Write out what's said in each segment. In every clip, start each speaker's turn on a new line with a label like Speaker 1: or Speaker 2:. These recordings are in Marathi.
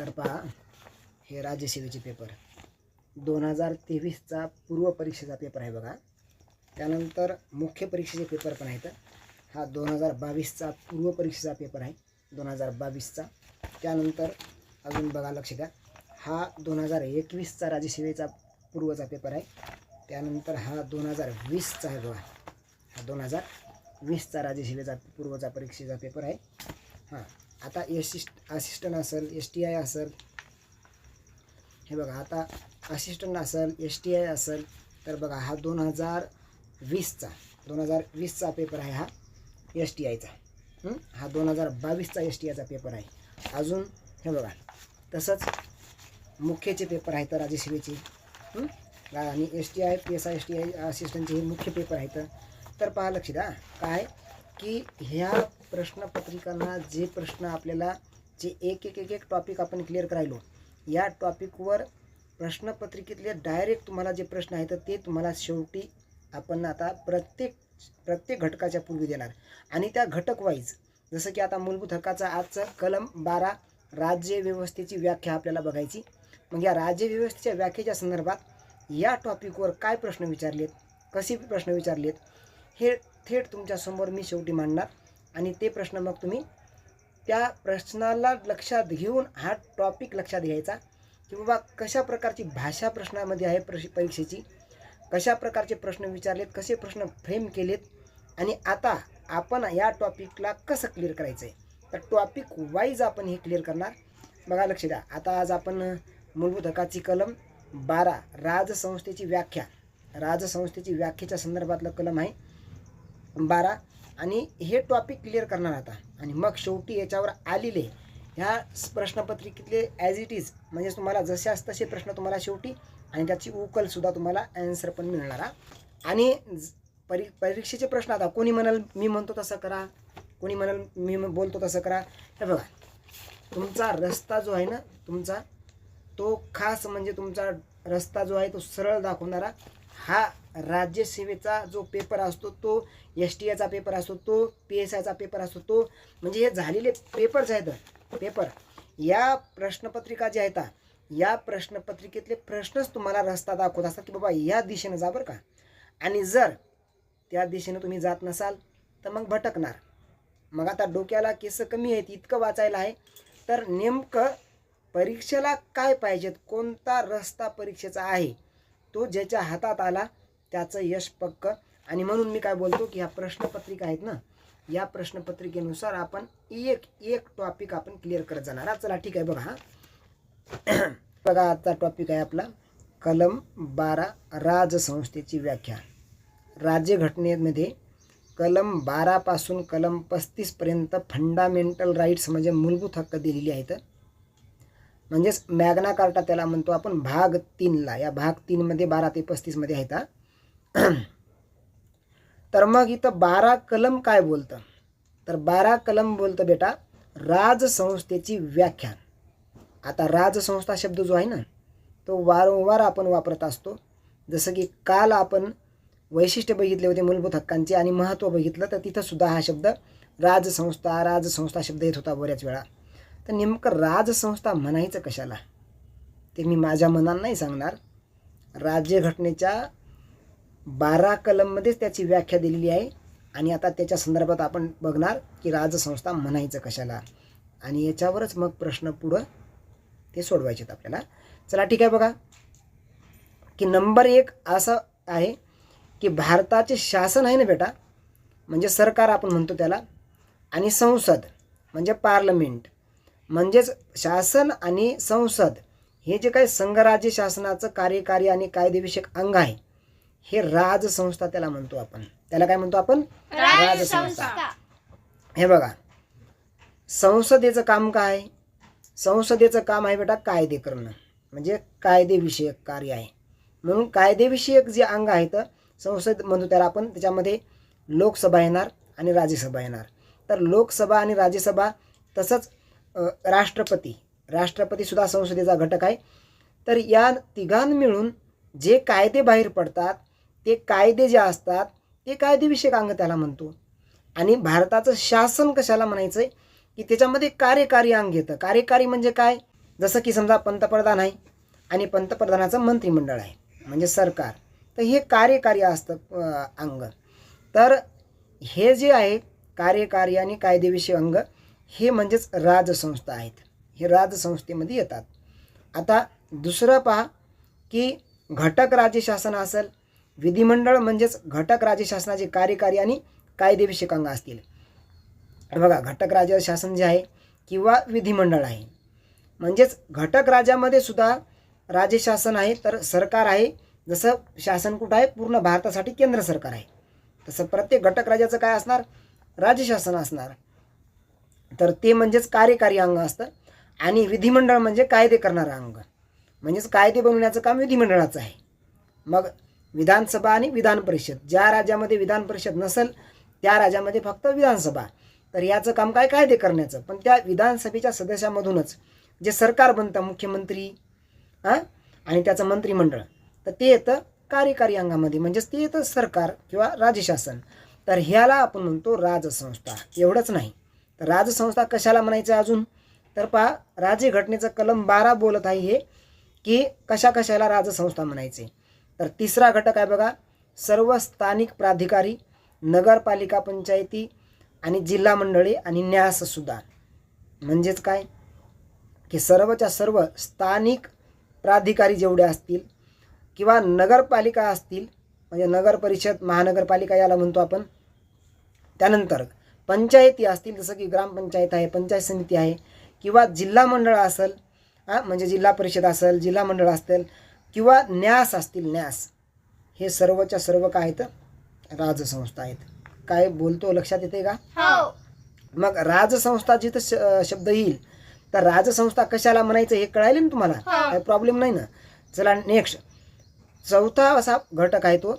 Speaker 1: तर पहा. हे राज्यसेवेचे पेपर दोन हजार तेवीसचा पूर्व परीक्षेचा पेपर आहे बघा. त्यानंतर मुख्य परीक्षेचे पेपर पण आहेत. हा दोन हजार बावीसचा पूर्व परीक्षेचा पेपर आहे. दोन हजार बावीसचा. त्यानंतर अजून बघा लक्ष द्या. हा दोन हजार एकवीसचा राज्यसेवेचा पूर्वचा पेपर आहे. त्यानंतर हा दोन हजार वीसचा आहे बघा. हा दोन हजार वीसचा राज्यसेवेचा पूर्वचा परीक्षेचा पेपर आहे. हां. आता एसिस्ट असिस्टंट असेल एस टी आय असेल. हे बघा आता असिस्टंट असेल एस टी आय असेल तर बघा हा दोन हजार वीसचा दोन हजार वीसचा पेपर आहे हा एस टी आयचा हा? दोन हजार बावीसचा एस टी आयचा पेपर आहे. अजून हे बघा तसंच मुख्यचे पेपर आहेत राज्यसेवेचे आणि S T I P S I S T I असिस्टंटचे हे मुख्य पेपर आहेत. तर पहा लक्ष द्या काय? की ह्या प्रश्नपत्रिकांना जे प्रश्न आपल्याला जे एक एक एक एक टॉपिक आपण क्लिअर करायलो या टॉपिकवर प्रश्नपत्रिकेतले डायरेक्ट तुम्हाला जे प्रश्न आहेत ते तुम्हाला शेवटी आपण आता प्रत्येक प्रत्येक घटकाच्या पूर्वी देणार. आणि त्या घटक वाईज जसं की आता मूलभूत हक्काचा आजचं कलम बारा राज्य व्यवस्थेची व्याख्या आपल्याला बघायची. मग या राज्य व्यवस्थेच्या व्याख्येच्या संदर्भात या टॉपिकवर काय प्रश्न विचारलेत कसे प्रश्न विचारलेत हे थेट तुमच्यासमोर मी शेवटी मांडणार. आणि ते प्रश्न मग तुम्ही त्या प्रश्नाला लक्षात घेऊन हा टॉपिक लक्षात घ्यायचा की बाबा कशा प्रकारची भाषा प्रश्नामध्ये आहे प्रश परीक्षेची? कशा प्रकारचे प्रश्न विचारलेत? कसे प्रश्न फ्रेम केलेत? आणि आता आपण या टॉपिकला कसं क्लिअर करायचं आहे तर टॉपिक वाईज आपण हे क्लिअर करणार. बघा लक्ष द्या. आता आज आपण मूलभूत हकाची कलम बारा राजसंस्थेची व्याख्या. राजसंस्थेची व्याख्येच्या संदर्भातलं कलम आहे. बारा आणि हे टॉपिक क्लिअर करणार आता. आणि मग शेवटी याच्यावर आलेले ह्या प्रश्नपत्रिकेतले ॲज इट इज म्हणजे तुम्हाला जशास तसे प्रश्न तुम्हाला शेवटी आणि त्याची उकलसुद्धा तुम्हाला ॲन्सर पण मिळणार आणि परी परीक्षेचे प्रश्न आता कोणी म्हणाल मी म्हणतो तसं करा कोणी म्हणाल मी बोलतो तसं करा हे बघा. तुमचा रस्ता जो आहे ना तुमचा तो खास म्हणजे तुमचा रस्ता जो आहे तो सरळ दाखवणारा हा राज्यसेवेचा जो पेपर असतो तो एस टी एचा पेपर असतो तो पी एस आयचा पेपर असतो तो म्हणजे हे झालेले पेपर्स आहेत. पेपर या प्रश्नपत्रिका ज्या आहेत या प्रश्नपत्रिकेतले प्रश्नच तुम्हाला रस्ता दाखवत असतात की बाबा या दिशेनं जा बरं का. आणि जर त्या दिशेनं तुम्ही जात नसाल तर मग भटकणार. मग आता डोक्याला केस कमी आहेत इतकं वाचायला आहे. तर नेमकं परीक्षेला काय पाहिजेत? कोणता रस्ता परीक्षेचा आहे? तो ज्याच्या हातात आला त्याचं यश पक्क. आणि म्हणून मी काय बोलतो की ह्या प्रश्नपत्रिका आहेत ना या प्रश्नपत्रिकेनुसार आपण एक एक टॉपिक आपण क्लिअर करत जाणार. हा, चला ठीक आहे बघा हा. बघा आजचा टॉपिक आहे आपला कलम बारा राजसंस्थेची व्याख्या. राज्यघटनेमध्ये कलम बारापासून कलम पस्तीसपर्यंत फंडामेंटल राईट्स म्हणजे मूलभूत हक्क दिलेली आहेत. म्हणजेच मॅग्ना कार्टा त्याला म्हणतो आपण भाग तीनला. या भाग तीनमध्ये बारा ते पस्तीसमध्ये आहेत हा. तर मग इथं बारा कलम काय बोलतं? तर बारा कलम बोलतं बेटा राजसंस्थेची व्याख्या. आता राजसंस्था शब्द जो आहे ना तो वारंवार आपण वापरत असतो. जसं की काल आपण वैशिष्ट्य बघितले होते मूलभूत हक्कांचे आणि महत्त्व बघितलं तर तिथंसुद्धा हा शब्द राजसंस्था राजसंस्था शब्द येत होता बऱ्याच वेळा. तर नेमकं राजसंस्था म्हणायचं कशाला? ते मी माझ्या मनानं नाही सांगणार. राज्यघटनेच्या बारा कलममध्येच त्याची व्याख्या दिलेली आहे. आणि आता त्याच्या संदर्भात आपण बघणार की राजसंस्था म्हणायचं कशाला. आणि याच्यावरच मग प्रश्न पुढं ते सोडवायचे आहेत आपल्याला. चला ठीक आहे बघा. की नंबर एक असं आहे की भारताचे शासन आहे ना बेटा? म्हणजे सरकार आपण म्हणतो त्याला. आणि संसद म्हणजे पार्लमेंट. म्हणजेच शासन आणि संसद हे जे काही संघराज्य शासनाचं कार्यकारी आणि कायदेविषयक अंग आहे हे राजसंस्था त्याला म्हणतो आपण. त्याला काय म्हणतो आपण? राजसंस्था. हे बघा. संसदेचं काम काय? संसदेचं काम आहे बेटा कायदे करणं. म्हणजे कायदेविषयक कार्य आहे. म्हणून कायदेविषयक जे अंग आहेत संसद म्हणतो त्याला आपण त्याच्यामध्ये लोकसभा येणार आणि राज्यसभा येणार. तर लोकसभा आणि राज्यसभा तसंच राष्ट्रपती. राष्ट्रपतीसुद्धा संसदेचा घटक आहे. तर या तिघां मिळून जे कायदे बाहेर पडतात ते कायदे जे असतात ते कायदेविषयक अंग त्याला म्हणतो. आणि भारताचं शासन कशाला म्हणायचं आहे की त्याच्यामध्ये कार्यकारी अंग येतं. कार्यकारी म्हणजे काय? जसं की समजा पंतप्रधान आहे आणि पंतप्रधानाचं मंत्रिमंडळ आहे म्हणजे सरकार. तर हे कार्यकारी असतं अंग. तर हे जे आहे कार्यकारी आणि कायदेविषयी अंग हे म्हणजेच राजसंस्था आहेत. हे राजसंस्थेमध्ये येतात. आता दुसरं पहा की घटक राज्यशासन असेल विधिमंडळ म्हणजेच घटक राज्यशासनाचे कार्यकारी आणि कायदेविषयक अंग असतील. बघा घटक राज्य शासन जे आहे किंवा विधिमंडळ आहे. म्हणजेच घटक राज्यामध्ये सुद्धा राज्यशासन आहे तर सरकार आहे. जसं शासन कुठं आहे? पूर्ण भारतासाठी केंद्र सरकार आहे. तसं प्रत्येक घटक राज्याचं काय असणार? राज्यशासन असणार. तर ते म्हणजेच कार्यकारी अंग असतं आणि विधिमंडळ म्हणजे कायदे करणारं अंग. म्हणजेच कायदे बनवण्याचं काम विधिमंडळाचं आहे. मग विधानसभा आणि विधान परिषद ज्या राज्यामध्ये विधान परिषद नसेल त्या राज्यामध्ये फक्त विधानसभा. तर याचं काम काय कायदे करण्याचं? पण त्या विधानसभेच्या सदस्यामधूनच जे सरकार बनतं मुख्यमंत्री हां आणि त्याचं मंत्रिमंडळ तर ते येतं कार्यकारी अंगामध्ये. म्हणजेच ते येतं सरकार किंवा राज्यशासन तर ह्याला आपण म्हणतो राजसंस्था. एवढंच नाही. तर राजसंस्था कशाला म्हणायचं अजून? तर पहा राज्यघटनेचं कलम बारा बोलत आहे हे की कशा कशाला राजसंस्था म्हणायचे? तर तिसरा घटक आहे बघा सर्व स्थानिक प्राधिकारी नगरपालिका पंचायती आणि जिल्हा मंडळी आणि न्याससुद्धा म्हणजेच काय? की सर्वच्या सर्व स्थानिक प्राधिकारी जेवढे असतील किंवा नगरपालिका असतील म्हणजे नगर परिषद महानगरपालिका याला म्हणतो आपण त्यानंतर पंचायती असतील जसं की ग्रामपंचायत आहे पंचायत समिती आहे किंवा जिल्हा मंडळ असेल हां म्हणजे जिल्हा परिषद असेल जिल्हा मंडळ असेल किंवा न्यास असतील न्यास. हे सर्वच्या सर्व काय आहेत? राजसंस्था आहेत. काय बोलतो लक्षात येते का?
Speaker 2: हो.
Speaker 1: मग राजसंस्था जिथं श शब्द येईल. तर राजसंस्था कशाला म्हणायचं हे कळायला ना तुम्हाला? काही प्रॉब्लेम नाही ना? चला नेक्स्ट चौथा असा घटक आहे तो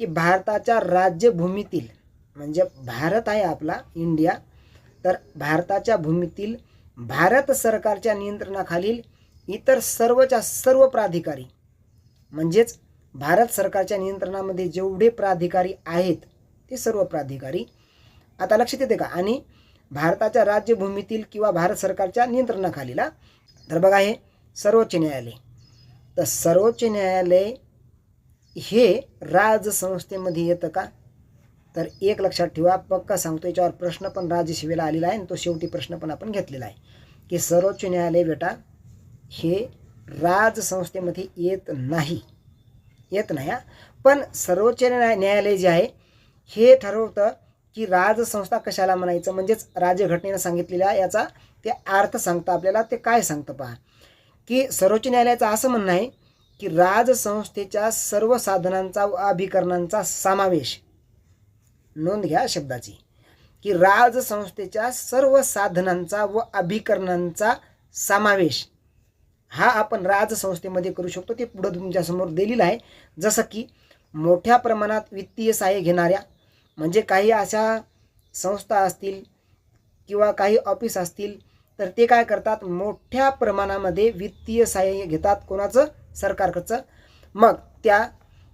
Speaker 1: की भारताच्या राज्यभूमीतील म्हणजे भारत आहे आपला इंडिया. तर भारताच्या भूमीतील भारत सरकारच्या नियंत्रणाखालील इतर सर्वच्या सर्व प्राधिकारी म्हणजेच भारत सरकारच्या नियंत्रणामध्ये जेवढे प्राधिकारी आहेत ते सर्व प्राधिकारी आता लक्षात येते का? आणि भारताच्या राज्यभूमीतील किंवा भारत सरकारच्या नियंत्रणाखालीला तर बघा हे सर्वोच्च न्यायालय. तर सर्वोच्च न्यायालय हे राजसंस्थेमध्ये येतं का? तर एक लक्षात ठेवा पक्का सांगतो याच्यावर प्रश्न पण राज्यसेवेला आलेला आहे आणि तो शेवटी प्रश्न पण आपण घेतलेला आहे. की सर्वोच्च न्यायालय बेटा हे राजसंस्थेमध्ये येत नाही. येत नाही हा. पण सर्वोच्च न्याय न्यायालय जे आहे हे ठरवतं की राजसंस्था कशाला म्हणायचं? म्हणजेच राज्यघटनेनं सांगितलेल्या याचा ते अर्थ सांगतं आपल्याला ते काय सांगतं पहा. की सर्वोच्च न्यायालयाचं असं म्हणणं आहे की राजसंस्थेच्या सर्व साधनांचा व अभिकरणांचा समावेश नोंद घ्या शब्दाची की राजसंस्थेच्या सर्व साधनांचा व अभिकरणांचा समावेश हा आपण राजसंस्थेमध्ये करू शकतो. ते पुढं तुमच्यासमोर दिलेलं आहे. जसं की मोठ्या प्रमाणात वित्तीय सहाय्य घेणाऱ्या म्हणजे काही अशा संस्था असतील किंवा काही ऑफिस असतील तर ते काय करतात? मोठ्या प्रमाणामध्ये वित्तीय सहाय्य घेतात कोणाचं? सरकारकडचं. मग त्या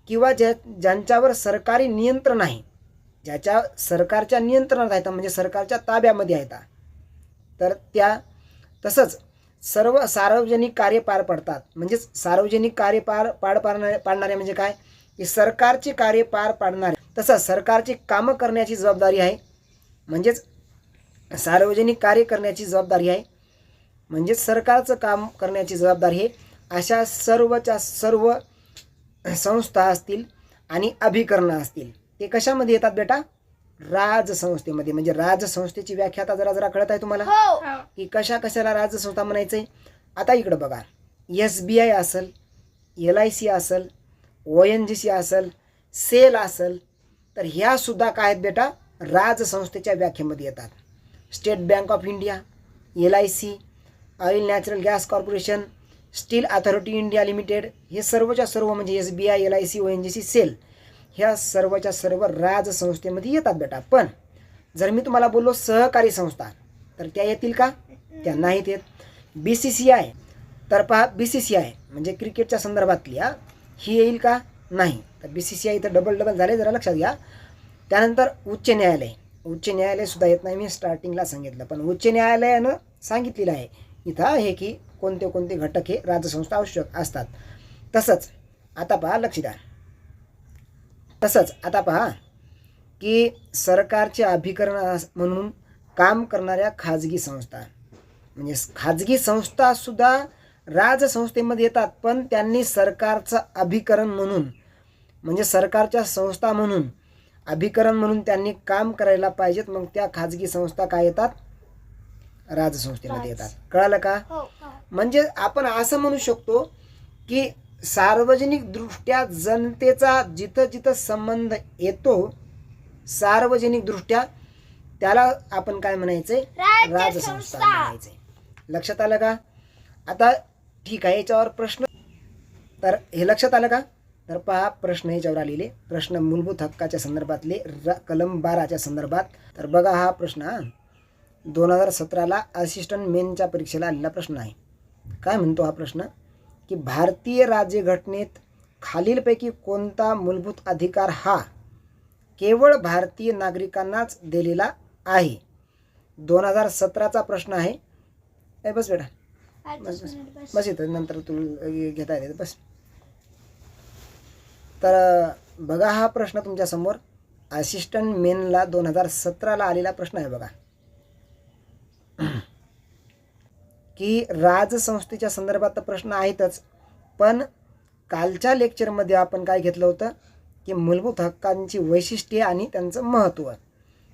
Speaker 1: किंवा ज्या ज्यांच्यावर सरकारी नियंत्रण आहे ज्याच्या सरकारच्या नियंत्रणात आहेत म्हणजे सरकारच्या ताब्यामध्ये आहेत. तर त्या तसंच सर्व सार्वजनिक कार्य पार पडतात. म्हणजेच सार्वजनिक कार्य पार पार पाडणारे पाडणारे म्हणजे काय? की सरकारचे कार्य पार पाडणारे. तसंच सरकारची कामं करण्याची जबाबदारी आहे. म्हणजेच सार्वजनिक कार्य करण्याची जबाबदारी आहे. म्हणजेच सरकारचं काम करण्याची जबाबदारी आहे. अशा सर्वच्या सर्व संस्था असतील आणि अभिकरणं असतील. ते कशामध्ये येतात बेटा? राजसंस्थेमध्ये म्हणजे राजसंस्थेची व्याख्या आता जरा जरा कळत आहे तुम्हाला?
Speaker 2: हो.
Speaker 1: की कशा कशाला राजसंस्था म्हणायचं? आहे आता इकडं बघा. एस बी आय असेल एल आय सी असेल ओ एन जी सी असेल सेल असेल तर ह्यासुद्धा काय आहेत बेटा? राजसंस्थेच्या व्याख्येमध्ये येतात. State bank of India L I C oil natural gas corporation steel authority India limited हे सर्वच्या सर्व म्हणजे S B I L I C O N G C SAIL. ह्या सर्वच्या सर्व राजसंस्थेमध्ये येतात बेटा. पण जर मी तुम्हाला बोललो सहकारी संस्था तर त्या येतील का? त्या नाहीत येत. बी सी सी आय तर पहा बी सी सी आय म्हणजे क्रिकेटच्या संदर्भातली हा. ही येईल का? नाही. तर बी सी सी आय इथं डबल डबल झाले जरा लक्षात घ्या. त्यानंतर उच्च न्यायालय. उच्च न्यायालयसुद्धा येत नाही मी स्टार्टिंगला सांगितलं. पण उच्च न्यायालयानं सांगितलेलं आहे इथं हे की कोणते कोणते घटक हे राजसंस्था आवश्यक असतात. तसंच आता पहा लक्ष द्या तसंच आता पहा की सरकारचे अभिकरण म्हणून काम करणाऱ्या खाजगी संस्था. म्हणजे खाजगी संस्थासुद्धा राजसंस्थेमध्ये येतात पण त्यांनी सरकारचं अभिकरण म्हणून म्हणजे सरकारच्या संस्था म्हणून अभिकरण म्हणून त्यांनी काम करायला पाहिजेत. मग त्या खाजगी संस्था काय येतात? राजसंस्थेमध्ये येतात. कळालं का?
Speaker 2: हो.
Speaker 1: म्हणजे आपण असं म्हणू शकतो की सार्वजनिक दृष्ट्या जनतेचा जिथं जिथं संबंध येतो सार्वजनिक दृष्ट्या त्याला आपण काय म्हणायचंय? राजसंस्था
Speaker 2: राजसंस्था
Speaker 1: म्हणायचंय. लक्षात आलं का? आता ठीक आहे याच्यावर प्रश्न तर हे लक्षात आलं का? तर पहा प्रश्न याच्यावर आलेले. प्रश्न मूलभूत हक्काच्या संदर्भातले र कलम बाराच्या संदर्भात. तर बघा हा प्रश्न हा. दोन हजार सतराला असिस्टंट मेनच्या परीक्षेला आलेला प्रश्न आहे. काय म्हणतो हा प्रश्न? की भारतीय राज्यघटनेत खालीलपैकी कोणता मूलभूत अधिकार हा केवळ भारतीय नागरिकांनाच दिलेला आहे? दोन हजार सतराचा प्रश्न आहे. ए बस बेटा.
Speaker 2: मिनिट बस.
Speaker 1: बस इथं नंतर तू घेता येते बस. तर बघा हा प्रश्न तुमच्यासमोर. असिस्टंट मेनला दोन हजार सतराला आलेला प्रश्न आहे बघा. की राजसंस्थेच्या संदर्भात तर प्रश्न आहेतच पण कालच्या लेक्चरमध्ये आपण काय घेतलं होतं की मूलभूत हक्कांची वैशिष्ट्ये आणि त्यांचं महत्त्व.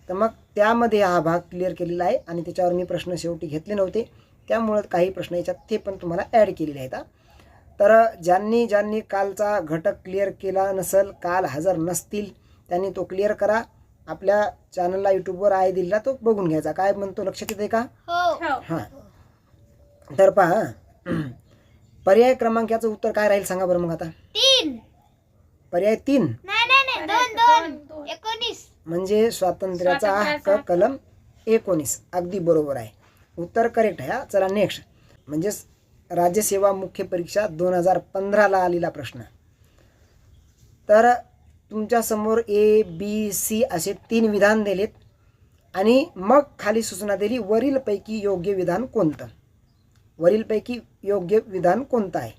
Speaker 1: तर मग त्यामध्ये हा भाग क्लिअर केलेला आहे आणि त्याच्यावर मी प्रश्न शेवटी घेतले नव्हते. त्यामुळं काही प्रश्न याच्यात ते पण तुम्हाला ॲड केलेले आहेत हा. तर ज्यांनी ज्यांनी कालचा घटक क्लिअर केला नसेल काल हजर नसतील त्यांनी तो क्लिअर करा. आपल्या चॅनलला यूट्यूबवर आहे दिलेला तो बघून घ्यायचा. काय म्हणतो? लक्षात येते का?
Speaker 2: हो.
Speaker 1: हां. तर पहा. पर्याय क्रमांक याचं उत्तर काय राहील सांगा बरं मग आता.
Speaker 2: तीन.
Speaker 1: पर्याय तीन.
Speaker 2: नाही नाही नाही. दोन दोन. एकोणीस.
Speaker 1: म्हणजे स्वातंत्र्याचा हक्क कलम एकोणीस. अगदी बरोबर आहे. उत्तर करेक्ट आहे हा. चला नेक्स्ट म्हणजेच राज्यसेवा मुख्य परीक्षा दोन हजार पंधराला आलेला प्रश्न. तर तुमच्यासमोर ए बी सी असे तीन विधान दिलेत. आणि मग खाली सूचना दिली वरीलपैकी योग्य विधान कोणतं? वरीलपैकी योग्य विधान कोणतं आहे?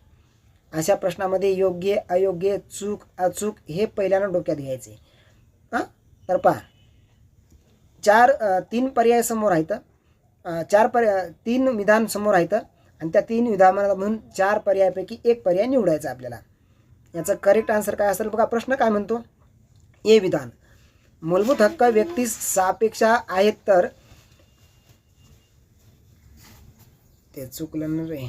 Speaker 1: अशा प्रश्नामध्ये योग्य अयोग्य चूक अचूक हे पहिल्यांदा डोक्यात घ्यायचे. हां? तर पहा. चार तीन पर्याय समोर आहेत. चार पर्याय तीन विधान समोर आहेत आणि त्या तीन विधानामधून चार पर्यायापैकी एक पर्याय निवडायचा आपल्याला. याचं करेक्ट आन्सर काय असेल बघा प्रश्न काय म्हणतो? ए विधान. मूलभूत हक्क व्यक्ती सापेक्षा आहेत तर ते चुकलं ना रे.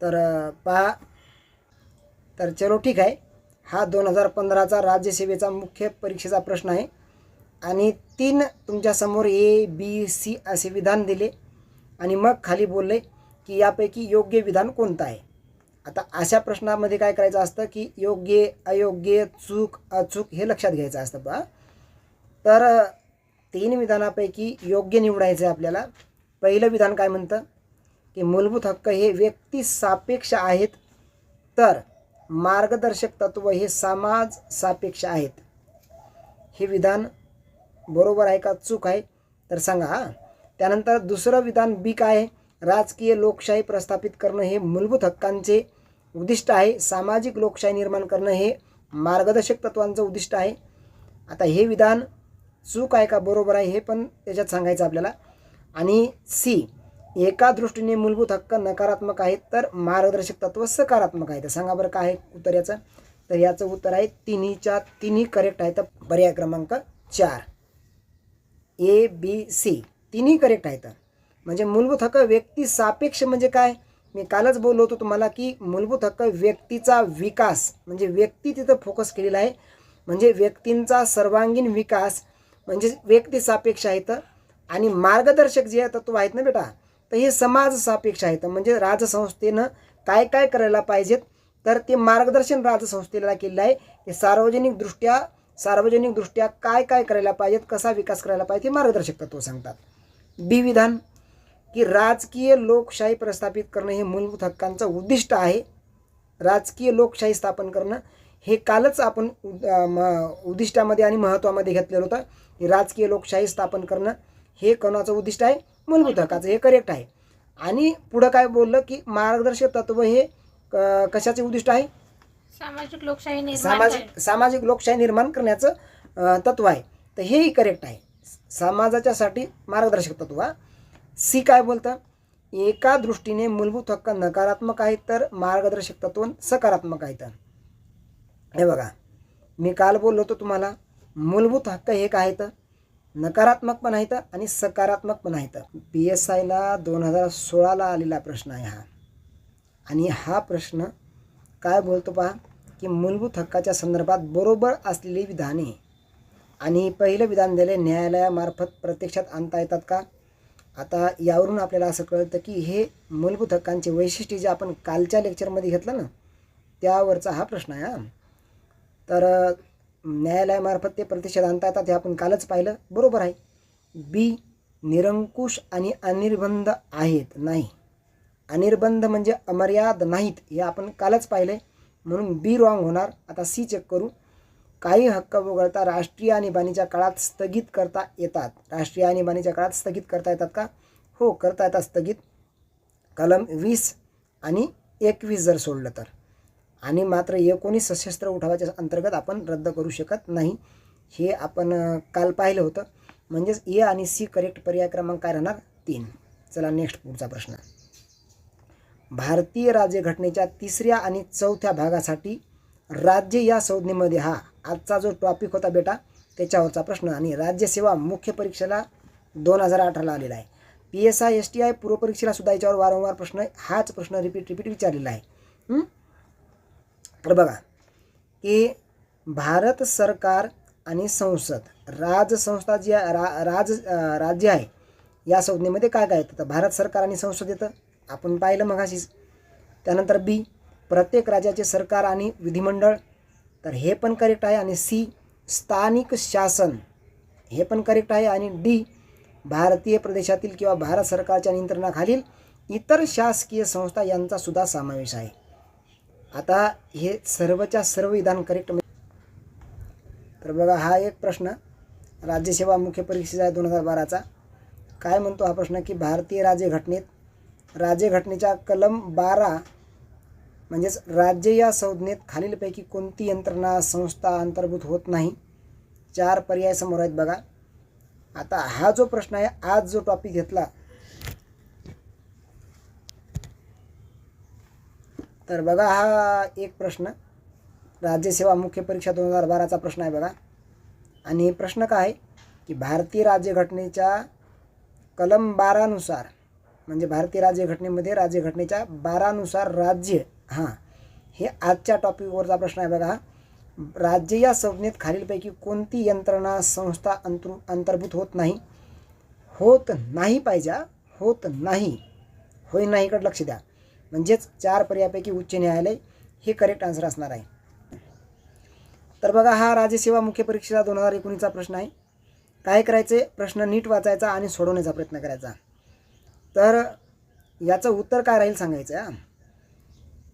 Speaker 1: तर पहा. तर चलो ठीक आहे. हा दोन हजार पंधराचा राज्यसेवेचा मुख्य परीक्षेचा प्रश्न आहे. आणि तीन तुमच्यासमोर ए बी सी असे विधान दिले. आणि मग खाली बोलले की यापैकी योग्य विधान कोणतं आहे? आता अशा प्रश्नामध्ये काय करायचं असतं की योग्य अयोग्य चूक अचूक हे लक्षात घ्यायचं असतं बा. तर तीन विधानापैकी योग्य निवडायचं आहे आपल्याला. पहिलं विधान काय म्हणतं? की मूलभूत हक्क हे व्यक्ती सापेक्ष आहेत तर मार्गदर्शक तत्व हे समाज सापेक्ष आहेत. हे विधान बरोबर आहे का? चूक आहे? तर सांगा हां. त्यानंतर दुसरं विधान बी काय? आहे राजकीय लोकशाही प्रस्थापित करणं हे मूलभूत हक्कांचे उद्दिष्ट आहे. सामाजिक लोकशाही निर्माण करणं हे मार्गदर्शक तत्वांचं उद्दिष्ट आहे. आता हे विधान चूक आहे का? बरोबर आहे. हे पण त्याच्यात सांगायचं आपल्याला. आणि सी एका दृष्टीने मूलभूत हक्क नकारात्मक आहेत तर मार्गदर्शक तत्व सकारात्मक आहे तर सांगा बरं काय आहे उत्तर याचं? तर याचं उत्तर आहे तिन्हीच्या तिन्ही करेक्ट आहे. तर पर्याय क्रमांक चार. ए बी सी तिन्ही करेक्ट आहेत म्हणजे मूलभूत हक्क व्यक्ती सापेक्ष म्हणजे काय? मी कालच बोललो होतो तुम्हाला की मूलभूत हक्क व्यक्तीचा विकास म्हणजे व्यक्ती तिथं फोकस केलेला आहे. म्हणजे व्यक्तींचा सर्वांगीण विकास म्हणजे व्यक्ती सापेक्ष आहेत आणि मार्गदर्शक जे तत्व आहेत ना बेटा तर हे समाज सापेक्ष आहेत म्हणजे राजसंस्थेनं काय काय करायला पाहिजेत? तर ते मार्गदर्शन राजसंस्थेला केलेलं आहे. ते सार्वजनिकदृष्ट्या सार्वजनिकदृष्ट्या काय काय करायला पाहिजेत? कसा विकास करायला पाहिजे ते मार्गदर्शक तत्व सांगतात. बी विधान की राजकीय लोकशाही प्रस्थापित करणं हे मूलभूत हक्कांचं उद्दिष्ट आहे. राजकीय लोकशाही स्थापन करणं हे कालच आपण उद- अं, म- उद्दिष्टामध्ये आणि महत्त्वामध्ये घेतलेलं होतं. की राजकीय लोकशाही स्थापन करणं हे कोणाचं उद्दिष्ट आहे? मूलभूत हक्काचं. हे करेक्ट आहे. आणि पुढं काय बोललं की मार्गदर्शक तत्व हे क- कशाचे उद्दिष्ट आहे?
Speaker 2: सामाजिक लोकशाही
Speaker 1: सामाजिक सामाजिक लोकशाही निर्माण करण्याचं तत्व आहे. तर हेही करेक्ट आहे. समाजाच्यासाठी मार्गदर्शक तत्व सी काय बोलतं? एका दृष्टीने मूलभूत हक्क नकारात्मक आहेत तर मार्गदर्शक तत्व सकारात्मक आहेत. हे बघा मी काल बोललो होतो तुम्हाला मूलभूत हक्क हे काय आहेत? नकारात्मक पण आहेत आणि सकारात्मक पण आहेत. पी एस आयला दोन हजार सोळाला आलेला प्रश्न आहे हा. आणि हा प्रश्न काय बोलतो पहा की मूलभूत हक्काच्या संदर्भात बरोबर असलेली विधाने आणि पहिलं विधान दिले न्यायालयामार्फत प्रत्यक्षात आणता येतात का? आता यावरून आपल्याला असं कळतं की हे मूलभूत हक्कांचे वैशिष्ट्य जे आपण कालच्या लेक्चरमध्ये घेतलं ना त्यावरचा हा प्रश्न आहे हा. तर न्यायालयामार्फत ते प्रत्यक्षात आणता येतात हे आपण कालच पाहिलं. बरोबर आहे. बी निरंकुश आणि अनिर्बंध आहेत नाही. अनिर्बंध म्हणजे अमर्याद नाहीत हे आपण कालच पाहिले. म्हणून बी रॉंग होणार. आता सी चेक करू. काही हक्क वगळता राष्ट्रीय आणीबाणीच्या काळात स्थगित करता येतात. राष्ट्रीय आणीबाणीच्या काळात स्थगित करता येतात का? हो करता येतात स्थगित. कलम वीस आणि एकवीस जर सोडलं तर. आणि मात्र एकोणीस सशस्त्र उठावाच्या अंतर्गत आपण रद्द करू शकत नाही. हे आपण काल पाहिलं होतं. म्हणजेच ए आणि सी करेक्ट पर्याय क्रमांक काय राहणार? तीन. चला नेक्स्ट पुढचा प्रश्न. भारतीय राज्यघटनेच्या तिसऱ्या आणि चौथ्या भागासाठी राज्य या संज्ञेमध्ये हा आजचा जो टॉपिक होता बेटा त्याच्यावरचा प्रश्न. आणि राज्यसेवा मुख्य परीक्षेला दोन हजार अठराला आलेला आहे. P S I S T I पूर्वपरीक्षेला सुद्धा याच्यावर वारंवार प्रश्न हाच प्रश्न रिपीट रिपीट विचारलेला आहे. तर बघा की भारत सरकार आणि संसद राजसंस्था जी रा राज राज्य आहे या संज्ञेमध्ये काय काय येतं? तर भारत सरकार आणि संसद येतं. आपण पाहिलं मगाशीच त्यानंतर बी प्रत्येक राज्याचे सरकार आणि विधिमंडळ तर हे पण करेक्ट आहे आणि सी स्थानिक शासन. हे पण करेक्ट आहे आणि डी भारतीय प्रदेशातील किंवा भारत सरकारच्या नियंत्रणाखालील इतर शासकीय संस्था यांचा सुद्धा समावेश आहे. आता हे सर्वच्या सर्व विधान करेक्ट म्हणजे- तर बघा हा एक प्रश्न. राज्यसेवा मुख्य परीक्षेचा आहे दोन हजार बाराचा. काय म्हणतो हा प्रश्न की भारतीय राज्यघटनेत राज्यघटनेच्या कलम बारा म्हणजेच राज्य या संज्ञेत खालीलपैकी कोणती यंत्रणा संस्था अंतर्भूत होत नाही चार पर्याय समोर आहेत बघा. आता हा जो प्रश्न आहे आज जो टॉपिक घेतला तर बघा हा एक प्रश्न. राज्यसेवा मुख्य परीक्षा दोन हजार बाराचा प्रश्न आहे बघा. आणि प्रश्न काय आहे? की भारतीय राज्यघटनेच्या कलम बारानुसार म्हणजे भारतीय राज्यघटनेमध्ये राज्यघटनेच्या बारानुसार राज्य हां. हे आजच्या टॉपिकवरचा प्रश्न आहे बघा राज्य या संज्ञेत खालीलपैकी कोणती यंत्रणा संस्था अंतर अंतर्भूत होत नाही? होत नाही पाहिजे होत नाही. होय नाहीकडे लक्ष द्या. म्हणजेच चार पर्यायापैकी उच्च न्यायालय हे करेक्ट आन्सर असणार आहे. तर बघा हा राज्यसेवा मुख्य परीक्षेचा दोन हजार एकोणीसचा प्रश्न आहे. काय करायचे? प्रश्न नीट वाचायचा आणि सोडवण्याचा प्रयत्न करायचा. तर याचं उत्तर काय राहील सांगायचं आहे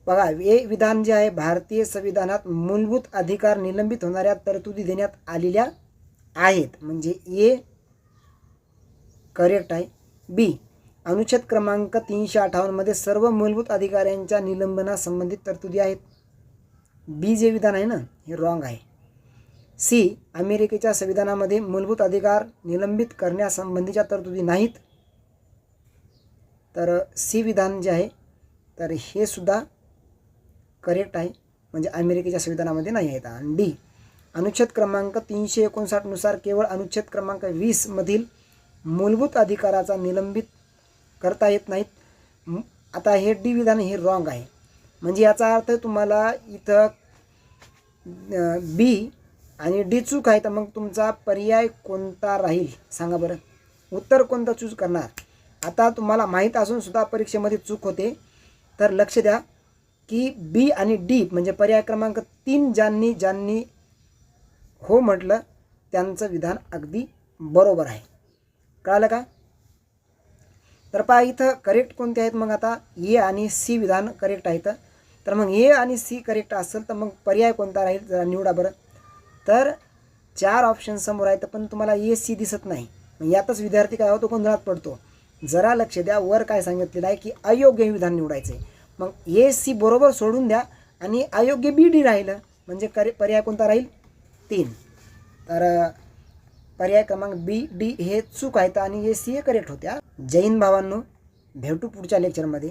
Speaker 1: बघा हे विधान जे आहे भारतीय संविधानात मूलभूत अधिकार निलंबित होणाऱ्या तरतुदी देण्यात आलेल्या आहेत. म्हणजे ए करेक्ट आहे. बी अनुच्छेद क्रमांक तीनशे अठ्ठावन्नमध्ये सर्व मूलभूत अधिकाऱ्यांच्या निलंबनासंबंधित तरतुदी आहेत. बी जे विधान आहे ना हे रॉंग आहे. सी अमेरिकेच्या संविधानामध्ये मूलभूत अधिकार निलंबित करण्यासंबंधीच्या तरतुदी नाहीत. तर सी विधान जे आहे तर हे सुद्धा करेक्ट आहे. म्हणजे अमेरिकेच्या संविधानामध्ये नाही आहेत. आणि डी अनुच्छेद क्रमांक तीनशे एकोणसाठनुसार केवळ अनुच्छेद क्रमांक वीसमधील मूलभूत अधिकाराचा निलंबित करता येत नाहीत. आता हे डी विधान हे रॉंग आहे. म्हणजे याचा अर्थ तुम्हाला इथं बी आणि डी चूक आहे तर मग तुमचा पर्याय कोणता राहील? सांगा बरं. उत्तर कोणतं चूज करणार? आता तुम्हाला माहीत असून सुद्धा परीक्षेमध्ये चूक होते. तर लक्ष द्या. की बी आणि डी म्हणजे पर्याय क्रमांक तीन ज्यांनी ज्यांनी हो म्हटलं त्यांचं विधान अगदी बरोबर आहे. कळालं का? तर पहा इथं करेक्ट कोणते आहेत मग आता? ए आणि सी विधान करेक्ट आहेत तर मग ए आणि सी करेक्ट असेल तर मग पर्याय कोणता राहील? जरा निवडा बरं. तर चार ऑप्शन समोर आहेत पण तुम्हाला ए सी दिसत नाही. मग यातच विद्यार्थी काय होतो? गोंधळात पडतो. जरा लक्ष द्या वर काय सांगितलेलं आहे की अयोग्य हे विधान निवडायचे मग ए सी बरोबर सोडून द्या आणि अयोग्य बी डी राहिलं म्हणजे करे पर्याय कोणता राहील? तीन. तर पर्याय क्रमांक बी डी हे चूक आहेत आणि ए सी हे करेक्ट होत्या जैन भावांनो भेटू पुढच्या लेक्चरमध्ये